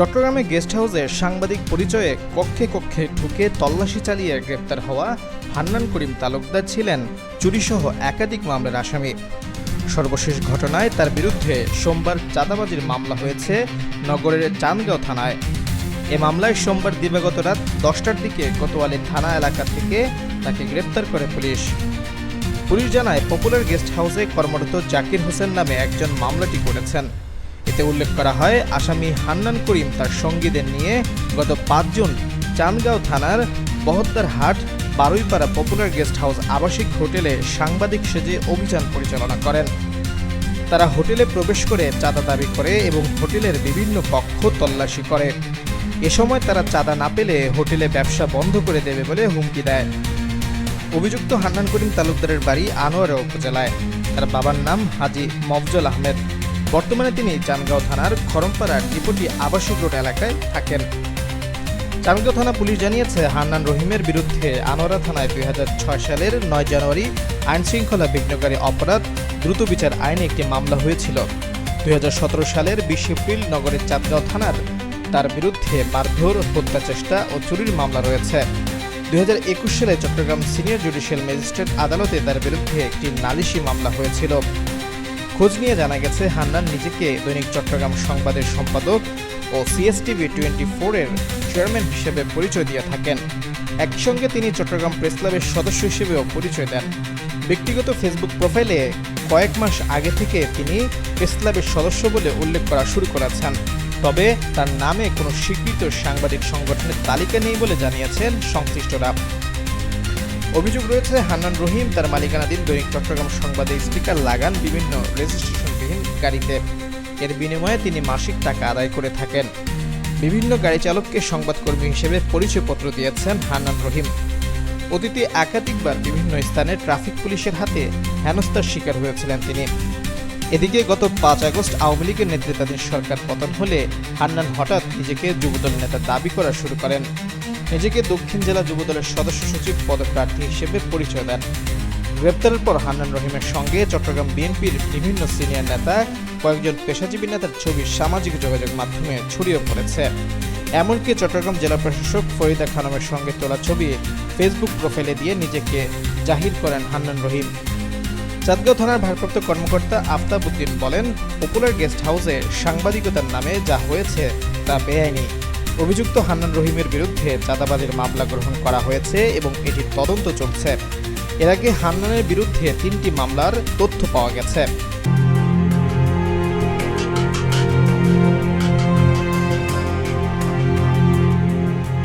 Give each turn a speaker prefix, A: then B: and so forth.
A: চট্টগ্রামে গেস্ট হাউসে সাংবাদিক পরিচয়ে কক্ষে কক্ষে ঢুকে তল্লাশি চালিয়ে গ্রেপ্তার হওয়া হান্নান করিম তালুকদার ছিলেন চুরিসহ একাধিক মামলার আসামি সর্বশেষ ঘটনায় তার বিরুদ্ধে সোমবার চাঁদাবাজির মামলা হয়েছে নগরের চান্দগাঁও থানায় এ মামলায় সোমবার দিবাগত রাত দশটার দিকে কোতোয়ালি থানা এলাকা থেকে তাকে গ্রেপ্তার করে পুলিশ পুলিশ জানায় পপুলার গেস্ট হাউসে কর্মরত জাকির হোসেন নামে একজন মামলাটি করেছেন এতে উল্লেখ করা হয় আসামি হান্নান করিম তার সঙ্গীদের নিয়ে গত পাঁচ জুন চানগাঁও থানার বহদ্দার হাট বারুইপাড়া পপুলার গেস্ট হাউস আবাসিক হোটেলে সাংবাদিক সেজে অভিযান পরিচালনা করেন তারা হোটেলে প্রবেশ করে চাঁদা দাবি করে এবং হোটেলের বিভিন্ন কক্ষ তল্লাশি করে এ সময় তারা চাঁদা না পেলে হোটেলে ব্যবসা বন্ধ করে দেবে বলে হুমকি দেয় অভিযুক্ত হান্নান করিম তালুকদারের বাড়ি আনোয়ারা উপজেলায় তার বাবার নাম হাজি মফজল আহমেদ বর্তমানে তিনি চানগাঁও থানার খরমপাড়ার ডিপোটি আবাসিক রোড এলাকায় থাকেন চানগাঁও থানা পুলিশ জানিয়েছে হান্নান রহিমের বিরুদ্ধে আনোয়ারা থানায় দুই সালের নয় জানুয়ারি আইনশৃঙ্খলা বিঘ্নকারী অপরাধ দ্রুত বিচার আইনে একটি মামলা হয়েছিল দুই সালের বিশ এপ্রিল নগরের চাঁদগাঁও থানার তার বিরুদ্ধে মারধর হত্যা চেষ্টা ও চুরির মামলা রয়েছে দুই সালে চট্টগ্রাম সিনিয়র জুডিশিয়াল ম্যাজিস্ট্রেট আদালতে তার বিরুদ্ধে একটি নালিশি মামলা হয়েছিল খোঁজ নিয়ে জানা গেছে হান্নান নিজেকে দৈনিক চট্টগ্রাম সংবাদের সম্পাদক ও সিএসটিভি টোয়েন্টি ফোরের চেয়ারম্যান হিসেবে পরিচয় দিয়ে থাকেন একসঙ্গে তিনি চট্টগ্রাম প্রেস ক্লাবের সদস্য হিসেবেও পরিচয় দেন ব্যক্তিগত ফেসবুক প্রোফাইলে কয়েক মাস আগে থেকে তিনি প্রেস ক্লাবের সদস্য বলে উল্লেখ করা শুরু করেছেন তবে তার নামে কোনো স্বীকৃত সাংবাদিক সংগঠনের তালিকা নেই বলে জানিয়েছেন সংশ্লিষ্টরা অভিযোগ রয়েছে হান্নান রহিম তার মালিকানাধীন দৈনিক চট্টগ্রাম সংবাদে স্পিকার লাগান বিভিন্ন রেজিস্ট্রেশনবিহীন গাড়িতে এর বিনিময়ে তিনি মাসিক টাকা আদায় করে থাকেন বিভিন্ন গাড়ি চালককে সংবাদকর্মী হিসেবে পরিচয়পত্র দিয়েছেন হান্নান রহিম অতীতে একাধিকবার বিভিন্ন স্থানে ট্রাফিক পুলিশের হাতে হেনস্থার শিকার হয়েছিলেন তিনি এদিকে গত পাঁচ আগস্ট আওয়ামী লীগের নেতৃত্বাধীন সরকার পতন হলে হান্নান হঠাৎ নিজেকে যুবদল নেতা দাবি করা শুরু করেন নিজেকে দক্ষিণ জেলা যুবদলের সদস্য সচিব পদপ্রার্থী হিসেবে পরিচয় দেন গ্রেপ্তারের পর হান্নান রহিমের সঙ্গে চট্টগ্রাম বিএনপির বিভিন্ন সিনিয়র নেতা কয়েকজন পেশাজীবী নেতার ছবি সামাজিক যোগাযোগ মাধ্যমে ছড়িয়ে পড়েছে এমনকি চট্টগ্রাম জেলা প্রশাসক ফরিদা খানমের সঙ্গে তোলা ছবি ফেসবুক প্রোফাইলে দিয়ে নিজেকে জাহির করেন হান্নান রহিম চাঁদগাঁও থানার ভারপ্রাপ্ত কর্মকর্তা আফতাব উদ্দিন বলেন পপুলার গেস্ট হাউসে সাংবাদিকতার নামে যা হয়েছে তা বেআইনি অভিযুক্ত হান্নান রহিমের বিরুদ্ধে চাঁদাবাজির মামলা গ্রহণ করা হয়েছে এবং এটির তদন্ত চলছে এর আগে হান্নানের বিরুদ্ধে তিনটি মামলার তথ্য পাওয়া গেছে